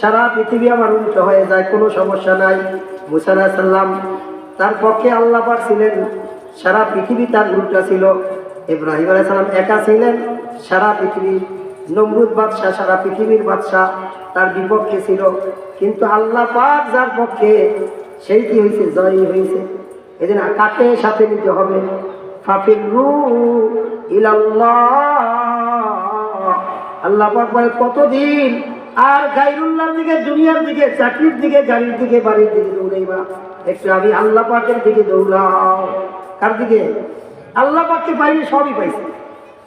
সারা পৃথিবী আমার উল্টো হয়ে যায়, কোনো সমস্যা নাই। মুসা সাল্লাম তার পক্ষে আল্লাহ পাক ছিলেন, সারা পৃথিবী তার উল্টা ছিল। ইব্রাহিম আলাইসালাম একা ছিলেন, সারা পৃথিবী নমরুদ বাদশাহ, সারা পৃথিবীর বাদশাহ তার বিপক্ষে ছিল। কিন্তু আল্লাহ পাক যার পক্ষে, সেই কি হয়েছে জয়ী হয়েছে এই জন্য কাকে সাথে নিতে হবে? ফাফিরু ইলাল্লাহ। আল্লাহ পাক বলে কতদিন আর গাইরুল্লাহর দিকে, দুনিয়ার দিকে, চাকরির দিকে, গাড়ির দিকে, বাড়ির দিকে দৌড়াইবা। একটু আমি আল্লাহ পাকের দিকে দৌড়াও। কার দিকে? আল্লাহ পাককে পাইনি সবই পাইছে।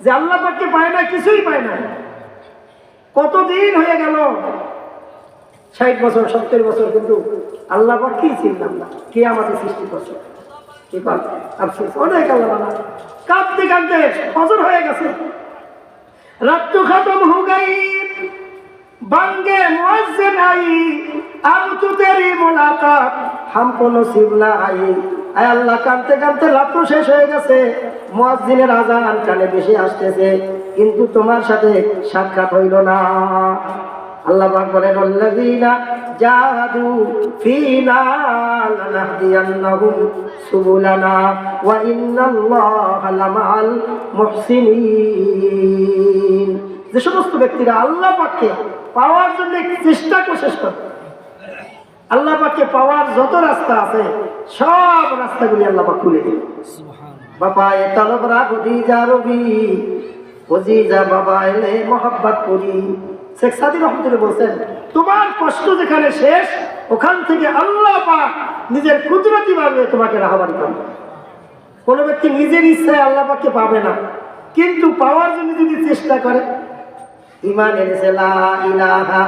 যে আল্লাহ পাককে পায় না, কিছুই পায় না। কতদিন হয়ে গেল? ষাট বছর, সত্তর বছর, কিন্তু আল্লাহ পাক কি চিনলাম না কে আমাদের সৃষ্টি করছে? আফসোস। অনেক আল্লাহ কাঁদতে কাঁদতে ফজর হয়ে গেছে। রাত তো খতম হো গই বাঙ্গে মুআজ্জিন আই আব তু তেরি মুলাকাত, হামকো নসিব না আই আয় আল্লাহ কাঁদতে কাঁদতে রাত শেষ হয়ে গেছে। মুআজ্জিনের আজান কানে বেশি আসতেছে, কিন্তু তোমার সাথে সাক্ষাৎ হইল না। আল্লাহ বলেন যে সমস্ত ব্যক্তিরা আল্লাহ পাককে পাওয়ার জন্য চেষ্টা কোশিশ করে আল্লাহ পাওয়ার যত রাস্তা আছে, সব রাস্তাগুলি আল্লাহ খুলে দিল বাবা, এ তলব রাগ যা রবি ওজিজা বাবা, এলে মোহাব্বত করি। শেখ সাদি রহমতুল্লাহ বলছেন, তোমার কষ্ট যেখানে শেষ, ওখান থেকে আল্লাহ পাক নিজের কুদরতি ভাবে তোমাকে রাহবারি করবে। কোনো ব্যক্তি নিজের ইচ্ছায় আল্লাহ পাককে পাবে না, কিন্তু পাওয়ার জন্য যদি চেষ্টা করে ইমান এনেছে লা ইলাহা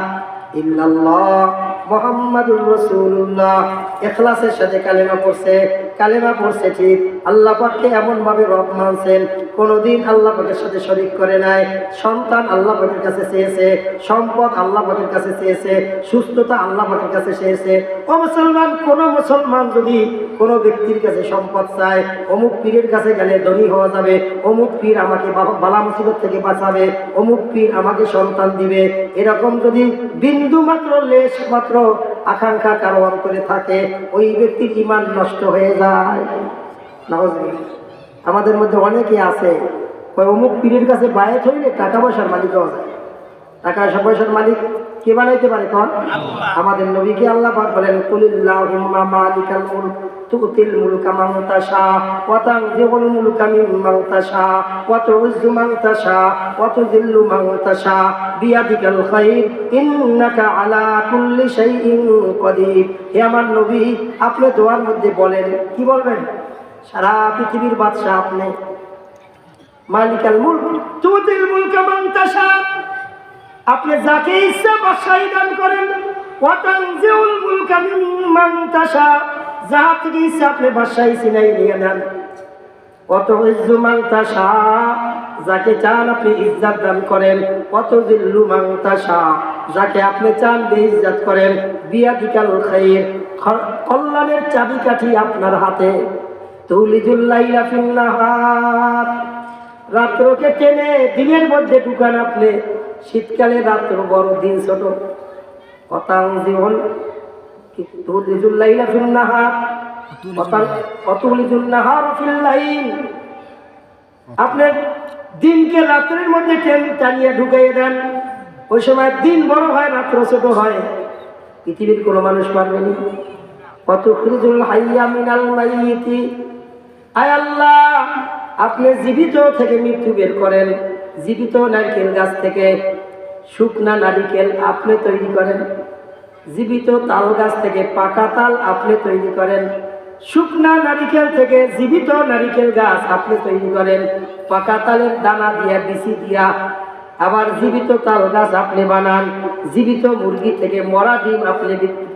ইল্লাল্লাহ মোহাম্মদুর রসুল্লাহ এখলাসের সাথে কালেমা পড়ছে কালেমা পড়ছে ঠিক। আল্লাহ পাককে এমন ভাবে রব মানছেন, কোনোদিন আল্লাহ পাকের সাথে শরিক করে নাই। সন্তান আল্লাহ পাকের কাছে চেয়েছে, সম্পদ আল্লাহ পাকের কাছে চেয়েছে, সুস্থতা আল্লাহ পাকের কাছে চেয়েছে। ও মুসলমান, কোন মুসলমান যদি কোনো ব্যক্তির কাছে সম্পদ চায়, অমুক পীরের কাছে গেলে ধনী হওয়া যাবে, অমুক পীর আমাকে বালা মুসিবত থেকে বাঁচাবে, অমুক পীর আমাকে সন্তান দিবে, এরকম যদি বিন্দু মাত্র, লেশ মাত্র আকাঙ্ক্ষা কারও অন্তরে থাকে, ওই ব্যক্তির ইমান নষ্ট হয়ে যায় আমাদের মধ্যে অনেকে আছে অমুক পীরের কাছে বায়াত হইলে টাকা পয়সার মালিক হওয়া যায়। টাকা পয়সার মালিক কে বানাইতে পারে কন? আমাদের নবীকে আল্লাহ পাক বলেন কুলিল্লাহুম্মা মালিকাল মুলক তুতিল মুলকা মান তাশা ওয়া তানজিউল মুলকা মিম্মান তাশা ওয়া তুইজ্জু মান তাশা ওয়া তুযিল্লু মান তাশা বিয়াদিকাল খাইর ইন্নাকা আলা কুল্লি শাইইন কদির। হে আমার নবী আপনি দোয়ার মধ্যে বলেন কি বলবেন? সারা পৃথিবীর বাদশা আপনি। মালিকাল মুলক তুতিল মুলকা মান তাশা। আপনি যাকে ইচ্ছা বাসাই দান করেন। ওয়াতানজিউল মুলকা মিম্মান ইচ্ছা আপনি নিয়ে যাকে চান আপনি দান করেন। কত যাকে আপনি চান করেন। কল্যাণের চাবিকাঠি আপনার হাতে। রাত্রকে টেনে দিনের মধ্যে ঢুকান আপনি। শীতকালে রাত্র বড় দিন ছোট। অতাং জীবন তুলিজুল্লাইলা ফিল নাহার অতুলিজুল নাহার ফিল লাইল আপনার দিনকে রাত্রের মধ্যে টেন টানিয়ে ঢুকাইয়ে দেন। ওই সময় দিন বড় হয় রাত্র ছোট হয়। পৃথিবীর কোনো মানুষ পারবেনি কত খুরুজুল হাইয়া মিনাল আয় আল্লাহ আপনি জীবিত থেকে মৃত্যু বের করেন। জীবিত নারকেল গাছ থেকে শুকনা নারিকেল আপনি তৈরি করেন। জীবিত তাল গাছ থেকে পাকা তাল আপনি তৈরি করেন। শুকনা নারিকেল থেকে জীবিত নারিকেল গাছ আপনি তৈরি করেন। পাকা তালের দানা দিয়া, বিচি দিয়া আবার জীবিত তাল গাছ আপনি বানান। জীবিত মুরগি থেকে মরা ডিম আপনি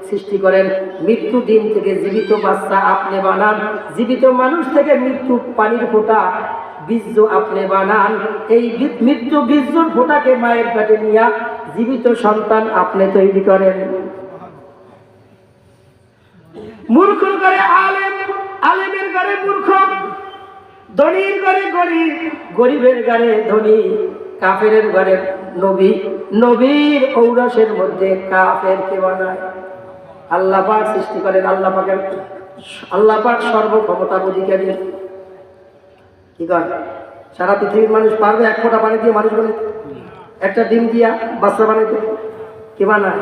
সৃষ্টি করেন। মৃত্যু ডিম থেকে জীবিত বাচ্চা আপনি বানান। জীবিত মানুষ থেকে মৃত্যু পানির ফোঁটা বীর্য আপনি বানান। এই মৃত্যু বীর্যর ফোঁটাকে মায়ের পেটে নিয়ে জীবিত সন্তান আপনি তৈরি করেন। মূর্খর ঘরে আলেম, আলেমের ঘরে মূর্খ, ধনীর ঘরে গরিব গরিবের ঘরে ধনী, কাফেরের ঘরে নবী, নবীর ঔরসের মধ্যে কাফের কে বানায়? আল্লাহ পাক সৃষ্টি করেন, আল্লাহ পাকের আল্লাহ পাক সর্বক্ষমতার অধিকারী। কি কর সারা পৃথিবীর মানুষ পারবে এক ফোঁটা পানি দিয়ে মানুষ বানাইতে একটা ডিম দিয়া বাচ্চা বানাইতে কি বানায়?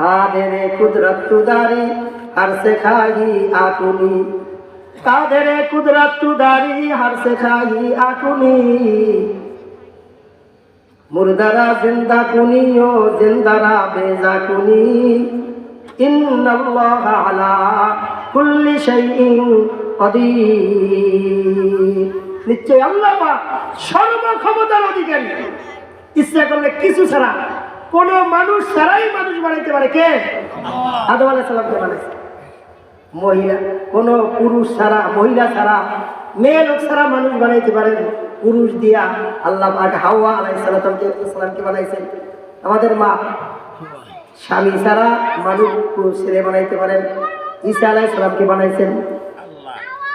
কাদেরে কুদরত তুদারি, হার সে খাহি আকুনি। কাদেরে কুদরত তুদারি, হার সে খাহি আকুনি। মুর্দারা জিন্দা কুনি ও জিন্দারা বেজা কুনি। ইন্নাল্লাহ আলা কুল্লি শাইইন কদির। নিশ্চয় আল্লাহ সর্বক্ষমতার অধিকারী। ইচ্ছা করলে কিছু ছাড়া কোন মানুষ ছাড়াই মানুষ বানাইতে পারে। কে? আদম আলাইহিস সালামকে বানাইছে। মহিলা কোন পুরুষ ছাড়া মহিলা ছাড়া মেয়ে লোক ছাড়া মানুষ বানাইতে পারেন পুরুষ দিয়া আল্লাহ পাক হাওয়া আলাইহিস সালামকে সালামকে বানাইছেন। আমাদের মা স্বামী ছাড়া মানুষ পুরুষ ছেলে বানাইতে পারেন। ঈসা আলাইহিস সালামকে বানাইছেন।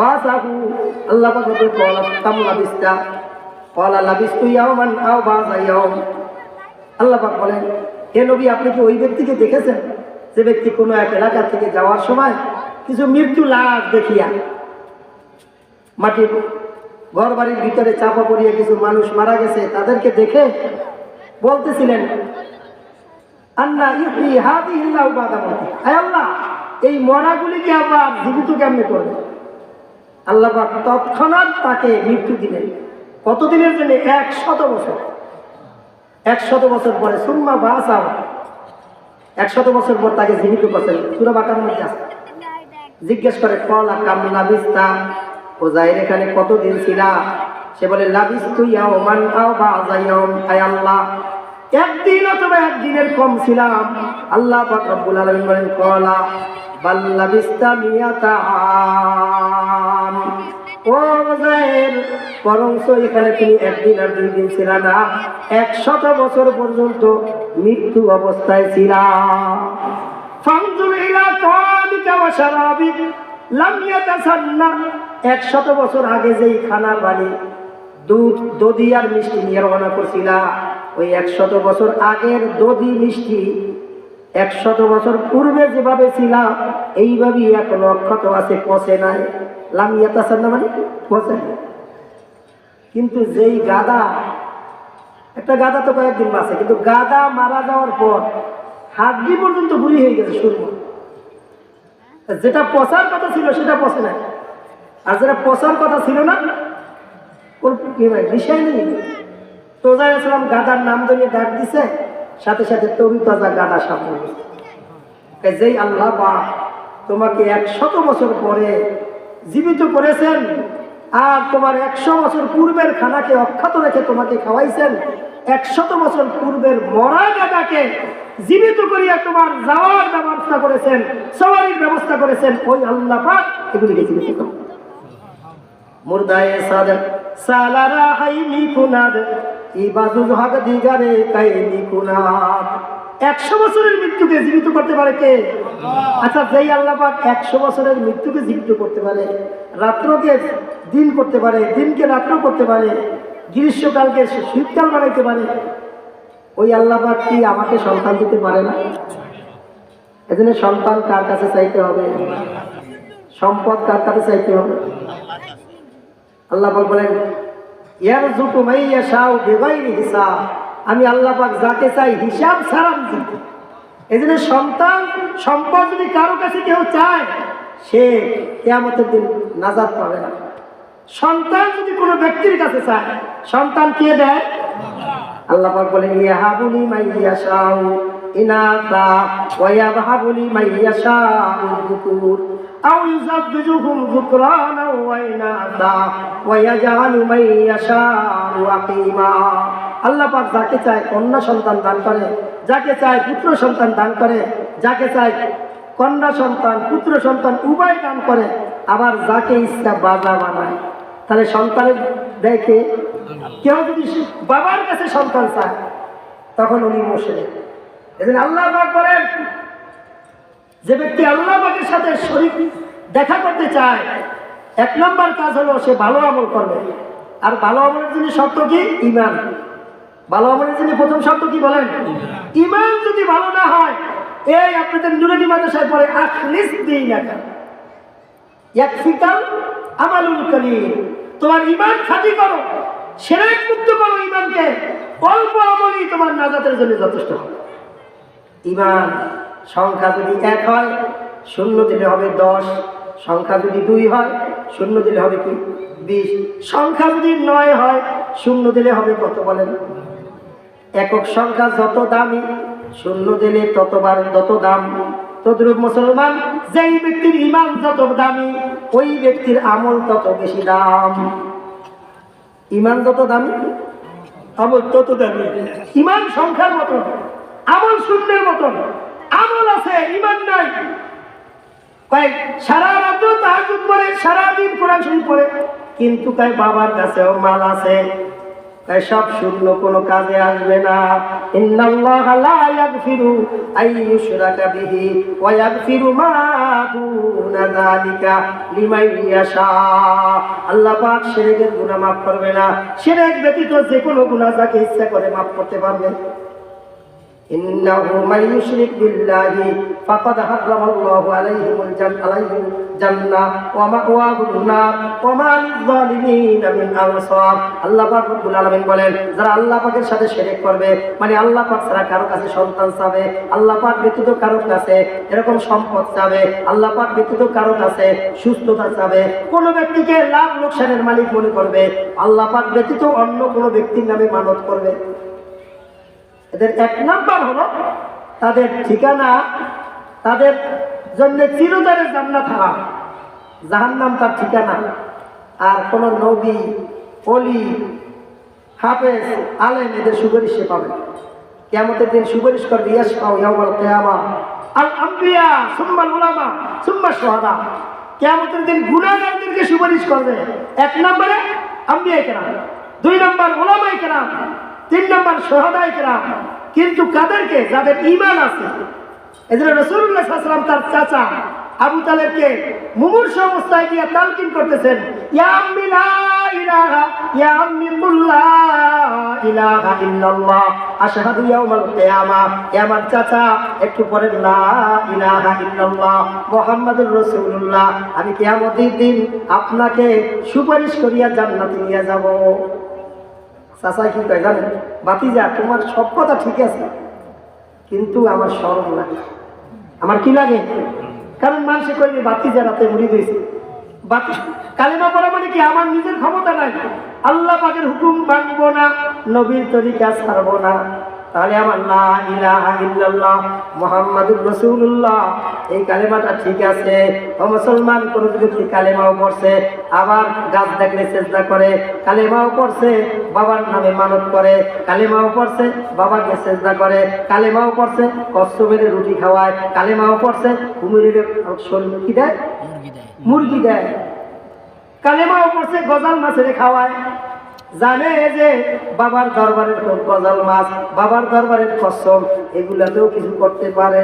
বাসাহু। আল্লাহ পাকে কলা তাম লাবিস্তা কলা লাবিস তুই আওমান আও বাসা ইয়াও আল্লাহ পাক বলেন, হে নবী, আপনি কি ওই ব্যক্তিকে দেখেছেন? যে ব্যক্তি কোনো এক এলাকা থেকে যাওয়ার সময় কিছু মৃত্যু লাশ দেখিয়া মাটির ঘর বাড়ির ভিতরে চাপা পড়িয়ে কিছু মানুষ মারা গেছে, তাদেরকে দেখে বলতেছিলেন আল্লাহ ইহি হাতি হিল্লাহ বাদামতি আল্লাহ, এই মরাগুলিকে আবার জীবিত কেমনি করবে? আল্লাহ তৎক্ষণাৎ তাকে মৃত্যু দিলেন। কতদিনের জন্য? এক শত বছর। একশত বছর পরে সুম্মা বাসা। একশত বছর পর তাকে জীবিত করছেন। সুরা বাকার মধ্যে আছে। জিজ্ঞেস করে, কলা কামলা বিস্তা ও জাহির, এখানে কতদিন ছিলা? সে বলে, লাবিস্তু ইয়াওমান আও বাযা ইয়াওম? আয় আল্লাহ, একদিন অথবা একদিনের কম ছিলাম। আল্লাহ পাক রব্বুল আলামিন বলেন, কলা বাল লাবিস্তা মিয়াতা? এখানে একদিন না, একশত বছর পর্যন্ত মৃত্যু অবস্থায় ছিলা। একশত বছর আগে যেই খানা পানি দুধ, দধি আর মিষ্টি নিয়ে রওনা করছিলা, ওই একশত বছর আগের দধি, মিষ্টি একশত বছর পূর্বে যেভাবে ছিলাম এইভাবেই এখন অক্ষত আছে, পচে নাই। লাম ইয়াতাসান্না মানে? পচে কিন্তু যেই গাদা একটা গাদা তো কয়েকদিন বাঁচে, কিন্তু গাদা মারা যাওয়ার পর হাড্ডি পর্যন্ত গুলি হয়ে গেছে সুরম। যেটা পচার কথা ছিল সেটা পচে না আর যেটা পচার কথা ছিল না বিষয় নেই। তোজা ইসলাম গাদার নাম ধরিয়ে ডাক দিছে, সাথে সাথে তরু তাজা গাদা সামনে যেই আল্লাহ বা তোমাকে একশত বছর পরে জীবিত করেছেন আর তোমার একশো বছর পূর্বের খানাকে অক্ষত রেখে তোমাকে খাওয়াইছেন, একশত বছর পূর্বের মরা গাদাকে জীবিত করিয়া তোমার যাওয়ার ব্যবস্থা করেছেন সবারির ব্যবস্থা করেছেন, ওই আল্লাহ পাক এগুলিকে জীবিত মুর্দায়ে সালারা হাইনি কুনাদ ইবাজু হক দিগারে কাইনি কুনাদ। একশো বছরের মৃত্যুকে জীবিত করতে পারে কে? আচ্ছা যেই আল্লাহ পাক একশো বছরের মৃত্যুকে জীবিত করতে পারে, রাত্রকে দিন করতে পারে, দিনকে রাত্র করতে পারে, গ্রীষ্মকালকে শীতকাল বানাইতে পারে, ওই আল্লাহ পাক কি আমাকে সন্তান দিতে পারে না? এজন্য সন্তান কার কাছে চাইতে হবে? সম্পদ কার কাছে চাইতে হবে? আল্লাহ বলেন, ইয়ারযুকু মাইয়াশাউ বিগাইরি হিসাব। আমি আল্লাহ পাক যাকে চাই হিসাব ছাড়া দিই এই জন্য সন্তান, সম্পদ যদি কারও কাছে কেউ চায়, সে কেয়ামতের দিন নাজাত পাবে না। সন্তান যদি কোনো ব্যক্তির কাছে চায়, সন্তান কে দেয়? আল্লাহ পাক বলেন, ইয়াহাবুলি মাইয়াশাউ ইনাতা ওয়া ইয়াবহাবুলি মাইয়াশাউ যুকুর আও ইউযাব্বিজুহুম যুকরানা ওয়া ইনাতা ওয়া ইয়াজআলু মাইয়াশাউ আকিমা। আল্লাহ পাক যাকে চায় কন্যা সন্তান দান করে, যাকে চায় পুত্র সন্তান দান করে, যাকে চায় কন্যা সন্তান, পুত্র সন্তান উভয় দান করে, আবার যাকে ইচ্ছা বাজা বানায়। তাহলে সন্তানের দেখে কেউ যদি বাবার কাছে সন্তান চায়, তখন উনি বসে এদিন আল্লাহ পাক বলেন, যে ব্যক্তি আল্লাহ পাকের সাথে শরীর দেখা করতে চায়, এক নম্বর কাজ হলো সে ভালো আমল করবে। আর ভালো আমলের জন্য শর্ত কি? ইমান ভালো আমলের জন্য প্রথম শর্ত কি বলেন? ইমান যদি ভালো না হয়, এই আপনাদের নুরানি মাদ্রাসায় পরে আখলিস দিই না কেন? ইয়াকফিকাল আমালুল কলিল তোমার ইমান খাঁটি করো সেরেক মুক্ত করো ইমানকে। অল্প আমলই তোমার নাজাতের জন্য যথেষ্ট হবে। ইমান সংখ্যা যদি এক হয়, শূন্য দিলে হবে দশ। সংখ্যা যদি দুই হয়, শূন্য দিলে হবে কি? বিশ। সংখ্যা যদি নয় হয়, শূন্য দিলে হবে কত বলেন? একক সংখ্যা যত দামি, শূন্য দিলে ততবার তত দাম। তদ্রুপ মুসলমান, যেই ব্যক্তির ইমান যত দামি, ওই ব্যক্তির আমল তত বেশি দাম। ইমান যত দামি, আমল তত দামি। ইমান সংখ্যার মতন, আমল শূন্যের মতন। আমল আছে ইমান নাই। কয়েক, সারা রাত তাহাজুদ পড়ে সারাদিন কোরআন শরীফ পড়ে। কিন্তু কয় বাবার কাছেও মাল আছে। এসব শূন্য কোনো কাজে আসবে না। ইন্নাল্লাহ লা ইয়াগফিরু আইয়ুশরাকা বিহি ওয়া ইয়াগফিরু মা দুনা যালিকা লিমান ইয়াশা। আল্লাহ পাক শিরকের গুনাহ maaf করবে না। শিরক ব্যতীত যে কোনো গুনাহ যাকে ইচ্ছা করে maaf করতে পারবে। ইন্নাহু মাইয়ুশরিক বিল্লাহি فقد حرم الله عليهم الجنة عليهم الجنة ومأواه النار وما للظالمين من أنصار আল্লাহ পাক রব্বুল আলামিন বলেন যারা আল্লাহ পাকের সাথে শিরক করবে মানে আল্লাহ পাক ছাড়া কারো কাছে সন্তান চাবে আল্লাহ পাক ব্যতীত কারো কাছে এরকম সম্পদ চাবে আল্লাহ পাক ব্যতীত কারো কাছে সুস্থতা চাবে কোন ব্যক্তিকে লাভ লোকসানের মালিক মনে করবে আল্লাহ পাক ব্যতীত অন্য কোনো ব্যক্তির নামে মানত করবে এদের এক নাম্বার হলো তাদের ঠিকানা তাদের জন্য চিরতরের জান্নাত হারাম। জাহান্নাম তার ঠিকানা। আর কোন নবী অলি হাফেজ, আলেম এদের সুপারিশ পাবে। কেমতের দিন সুপারিশ করবে ইয়াস পাও ইয়ামাল কেয়ামা। আল আম্বিয়া সুম্মাল উলামা, সুম্মা সোহাদা কেমতের দিন গুণাগারদেরকে সুপারিশ করবে। এক নম্বরে আম্বিয়া কেরাম, দুই নম্বর ওলামাই কেরাম, তিন নম্বর সোহাদাই কেরাম। কিন্তু কাদেরকে? যাদের ইমান আছে। এজন্য রসুল্লাহ সাল্লাম তার চাচা আবু তালেবকে মুমূর্ষ অবস্থায় গিয়ে তালকিন করতেছেন আমার চাচা, একটু আমি কিয়ামতের দিন আপনাকে সুপারিশ করিয়া জান্নাতে নিয়ে যাব। চাচা কি জানেন? বাতিজা তোমার সব কথা ঠিক আছে। কিন্তু আমার স্মরণ লাগে। আমার কি লাগে? কারণ মানুষে কইবে, বাতি রাতে উড়ি দিয়েছে। বাতি, কালিমা পড়া মানে কি? আমার নিজের ক্ষমতা নাই। আল্লাহ পাকের হুকুম ভাঙবো না, নবীর তরিকা ছাড়বো না। তাহলে আমার লা ইলাহা ইল্লাল্লাহ মুহাম্মাদুর রাসূলুল্লাহ। এই কালেমাটা ঠিক আছে। ও মুসলমান কোন ব্যক্তি কালেমাও পড়ছে আবার গাছ দেখলে চেষ্টা করে কালেমাও পড়ছে বাবার নামে মানত করে কালেমাও পড়ছে বাবাকে চেষ্টা করে কালেমাও পড়ছে কষ্ট মেরে রুটি খাওয়ায় কালেমাও পড়ছে কুমিরের শরীর কি দেয়। মুরগি দেয়। কালেমাও পড়ছে গজাল মাছের খাওয়ায়। জানে যে বাবার দরবারের গজাল মাছ বাবার দরবারের কসম এগুলাতেও কিছু করতে পারে।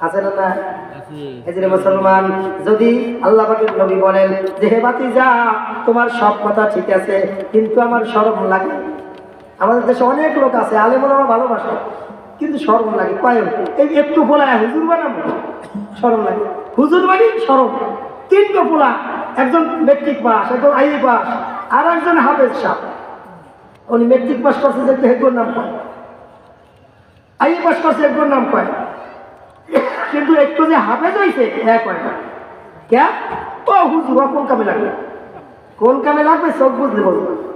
আছে না না মুসলমান যদি আল্লাহ পাকের নবী বলেন যে হে বাতি যা তোমার সব কথা ঠিক আছে কিন্তু আমার শরম লাগে। আমাদের দেশে অনেক লোক আছে আলেমন আমার ভালোবাসে কিন্তু শরম লাগে। কয়েক এই একটু বলায় হুজুর বানাবো? শরম লাগে। হুজুর বানি শরম তিনটে পোলা একজন মেট্রিক পাস একজন আইএ পাস আর একজন হাফেজ সাহ উনি মেট্রিক পাস করছে যে হেগুর নাম কয়। আই পাস করছে একজন নাম কয়। কিন্তু একটু যে হাফেজ হয়েছে হ্যাঁ কয় না। কে? তো হুজুর কোন কামে লাগবে? কোন কামে লাগবে? সব বুঝতে বলব।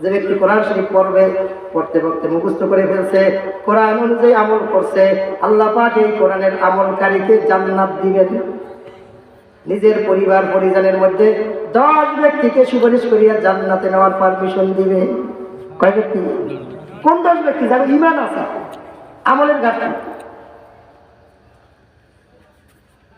যে ব্যক্তি কোরআন শরীফ পড়বে, পড়তে পড়তে মুখস্থ করে ফেলছে, কোরআন অনুযায়ী আমল করছে, আল্লাহ পাক এই কোরআনের আমলকারীকে জান্নাত দিবেন। নিজের পরিবার, পরিজনের মধ্যে দশ ব্যক্তিকে সুপারিশ করিয়া জান্নাতে নেওয়ার পারমিশন দিবে। কয় ব্যক্তি? কোন দশ ব্যক্তি? যার ইমান আছে, আমলের ঘাটতি।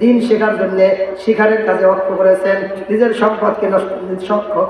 দিন শেখার জন্য শিখারের কাজে অক্ষ করেছেন, নিজের সম্পদকে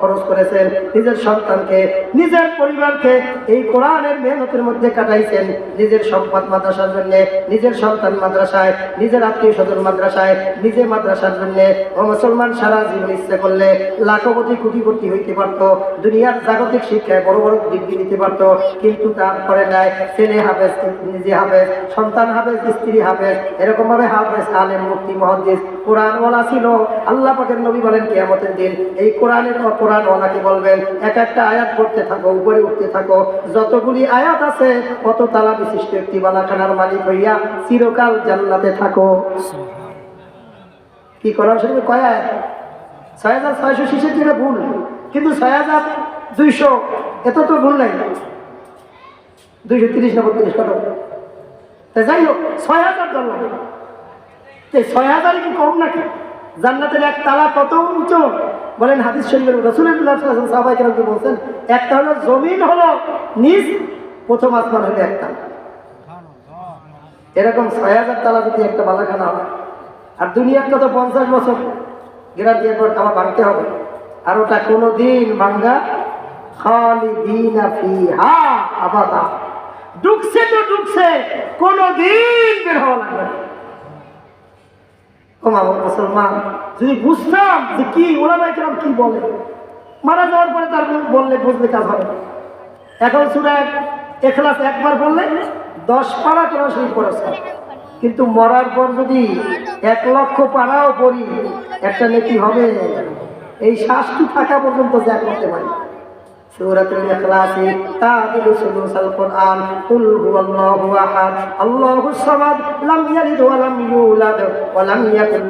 খরচ করেছেন, নিজের সন্তানকে, নিজের পরিবারকে এই কোরআনের মেহনতের মধ্যে কাটাইছেন। নিজের সম্পদ মাদ্রাসার জন্য, নিজের সন্তান মাদ্রাসায়, নিজের আত্মীয় স্বজন মাদ্রাসায়, নিজে মাদ্রাসার জন্য ও মুসলমান সারা জীবন ইচ্ছে করলে লাখপতি কোটিপতি হইতে পারত, দুনিয়ার জাগতিক শিক্ষায় বড় বড় ডিগ্রি নিতে পারত, কিন্তু তারপরে নাই, ছেলে হাফেজ, নিজে হাফেজ, সন্তান হাফেজ, স্ত্রী হাফেজ এরকম ভাবে হাফেজ, আলেম মুক্তি মহাদিস কোরআনওয়ালা ছিল। আল্লাহ পাকের নবী বলেন কেয়ামতের দিন এই কোরআনের কোরআনওয়ালাকে বলবেন এক একটা আয়াত পড়তে থাকো উপরে উঠতে থাকো। যতগুলি আয়াত আছে কত তালা বিশিষ্ট একটি বালাখানার মালিক হইয়া চিরকাল জান্নাতে থাকো। কি কোরআন শরীফে কয় আয়াত? ছয় হাজার ছয়শো ছেষট্টি এটা ভুল কিন্তু ছয় হাজার দুইশো এত তো ভুল নাই। দুইশো তিরিশ না বত্রিশ কত? যাই হোক ছয় হাজার ধরলাম। এই ছয় হাজারই কি কম নাকি? জান্নাতের এক তালা কত উঁচু? বলেন হাদিস শরীফের রসুলের সাহাবাই কেন বলছেন, একটা হলো জমিন হলো নিজ প্রথম আসমান হলো একটা এরকম ছয় হাজার তালা যদি একটা বালাখানা হয়, আর দুনিয়ার কত পঞ্চাশ বছর গ্রাম দিয়ে পর আমার ভাঙতে হবে। আর ওটা কোনো দিন ভাঙ্গা আবাদা। ঢুকছে তো ঢুকছে কোনো দিন বের হওয়া লাগবে না। ও মুসলমান। যদি বুঝতাম যে কি ওরা ভাই কিরম কি বলে, মারা যাওয়ার পরে তার বললে বুঝলে কাজ হবে এখন সুরা এখলাস একবার বললে দশ পারা করা শুরু করেছে কিন্তু মরার পর যদি এক লক্ষ পাড়াও পড়ি, একটা নেকি হবে। এই শ্বাসটি থাকা পর্যন্ত যা করতে পারি।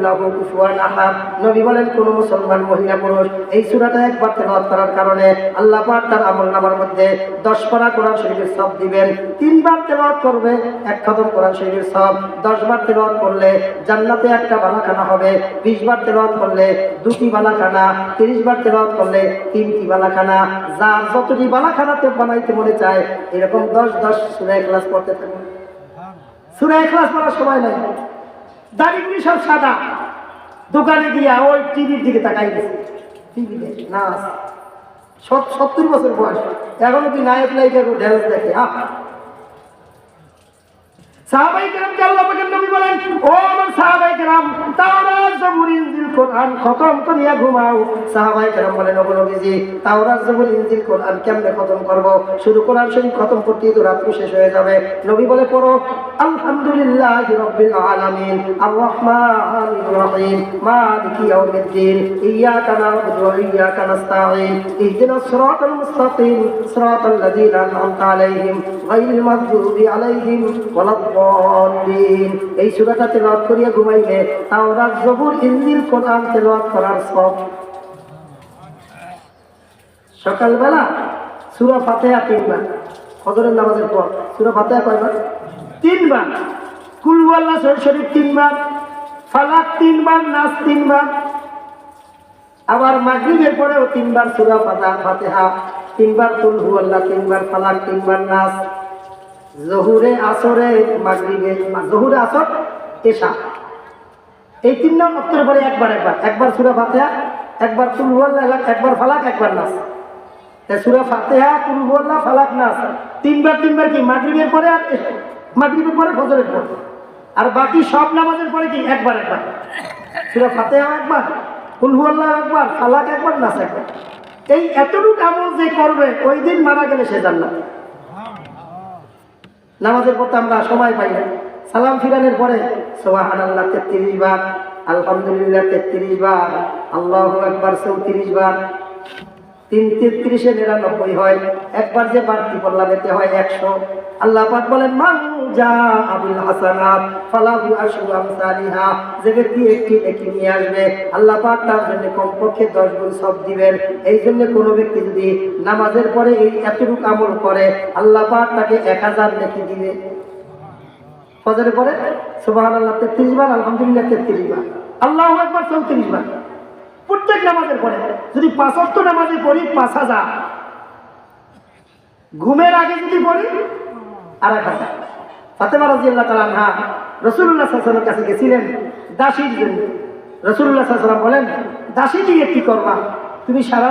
লাহু কুফুয়ান আহাদ। নবী বলেন, কোন মুসলমান, মহিলা, পুরুষ এই একবার তেলাওয়াত করার কারণে আল্লাহ পাক তার আমলনামার মধ্যে 10 পারা কোরআন শরীফের সব দিবেন, তিনবার তেলাওয়াত করবে, এক খতম কোরআন শরীফের সব 10 বার তেলাওয়াত করলে জান্নাতে একটা বালাখানা হবে 20 বার তেলাওয়াত করলে দুটি বালাখানা 30 বার তেলাওয়াত করলে তিনটি বালাখানা যার যতটি বালাখানাতে বানাইতে মনে চায়, এরকম দশ দশ সুরায় ক্লাস পড়তে থাকুন সুরায় ক্লাস পড়ার সময় নাই। দাড়িগুলি সব সাদা। দোকানে গিয়া ওই টিভির দিকে তাকাই গেছে। টিভিতে নাচ। সত- সত্তর বছর বয়স। এখনও তুই নায়ক নায়িকা ঢেলস দেখে, আহ! সাহাবাই কেরামকে আল্লাহ পাকের নবী খতম করিয়া ঘুমাও। সাহাবাই কেরাম বলেন, ওগো নবীজি তাওরাত জবুর খতম করব? শুধু কোরআন শরীফ খতম করতেই তো শেষ হয়ে যাবে। নবী বলে, পড়ো, আলহামদুলিল্লাহি রাব্বিল আলামিন আর রহমানির রহিম, মালিকি ইয়াউমিদ্দিন, ইয়াকা না'বুদু ওয়া ইয়াকা নাস্তাঈন ইহদিনাস সিরাতাল মুস্তাকিম, সিরাতাল লাযীনা আন'আমতা আলাইহিম গায়রিল ওয়ালাদ-দাল্লিন এই সূরাটা তেলাওয়াত করিয়া ঘুমাইলে তাওরাত জবুর ইনজিল কোরআন তেলাওয়াত করার সব সকালবেলা সূরা ফাতিহা তিনবার, ফজরের নামাজের পর। সূরা ফাতিহা কয়বার? তিনবার। কুল আল্লাহ শরীফ তিনবার, ফালাক তিনবার নাচ তিনবার। আবার মাগরিবের পরেও তিনবার সূরা ফাতিহা ফাতিহা, তিনবার কুল আল্লাহ তিনবার, ফালাক তিনবার, নাস। জহুরে আসরে মাগরিবে জহুরে আসর এশা। এই তিন নম্বর পরে একবার একবার। একবার সুরা ফাতেহা, একবার কুলহুয়াল্লাহ একবার ফালাক, একবার নাস। সুরা ফাতেহা কুলহুয়াল্লাহ ফালাক, নাস। তিনবার তিনবার কি মাগরিবের পরে আর মাগরিবের পরে ফজরের পরে। আর বাকি সব নামাজের পরে কি একবার একবার? সুরা ফাতেহা একবার কুলহুয়াল্লাহ একবার, ফালাক একবার, নাস একবার। এই এতটুকু আমল যে করবে, ওই দিন মারা গেলে সে জান্নাত। নামাজের পর তো আমরা সময় পাই না। সালাম ফিরানের পরে সোহান আল্লাহ তেত্রিশ বার, আলহামদুলিল্লাহ, তেত্রিশ বার, আল্লাহ একবার চৌত্রিশ বার তিন তেত্রিশে নিরানব্বই হয়, একবার যে বাড়তি পড়লাম এতে হয় একশো। আল্লাহ পাক বলেন, মান যা আবুল হাসানাত, ফালাহু যে ব্যক্তি একটি নিয়ে আসবে, আল্লাহ পাক তার জন্য কমপক্ষে দশ গুণ সব দিবেন। এই জন্য কোনো ব্যক্তি যদি নামাজের পরে এই এতটুকু আমল করে, আল্লাহ পাক তাকে এক হাজার নেকি দিবে। ফজরের পরে সুবাহ আল্লাহ তেত্রিশ বার, আলহামদুলিল্লাহ, তেত্রিশ বার। আল্লাহ একবার চৌত্রিশ বার। প্রত্যেক নামাজের পরে। যদি পাঁচত্ব নামাজে পড়ি, পাঁচ হাজার। ঘুমের আগে যদি পড়ি আর এক হাজার। ফাতেমা রাজিয়াল্লাহ তালা না রসুল্লাহ সাল্লামের কাছে গেছিলেন, দাসীর জন্য। রসুল্লাহ সাল্লাম বলেন, দাসী দিয়ে কি করবা? তুমি সারা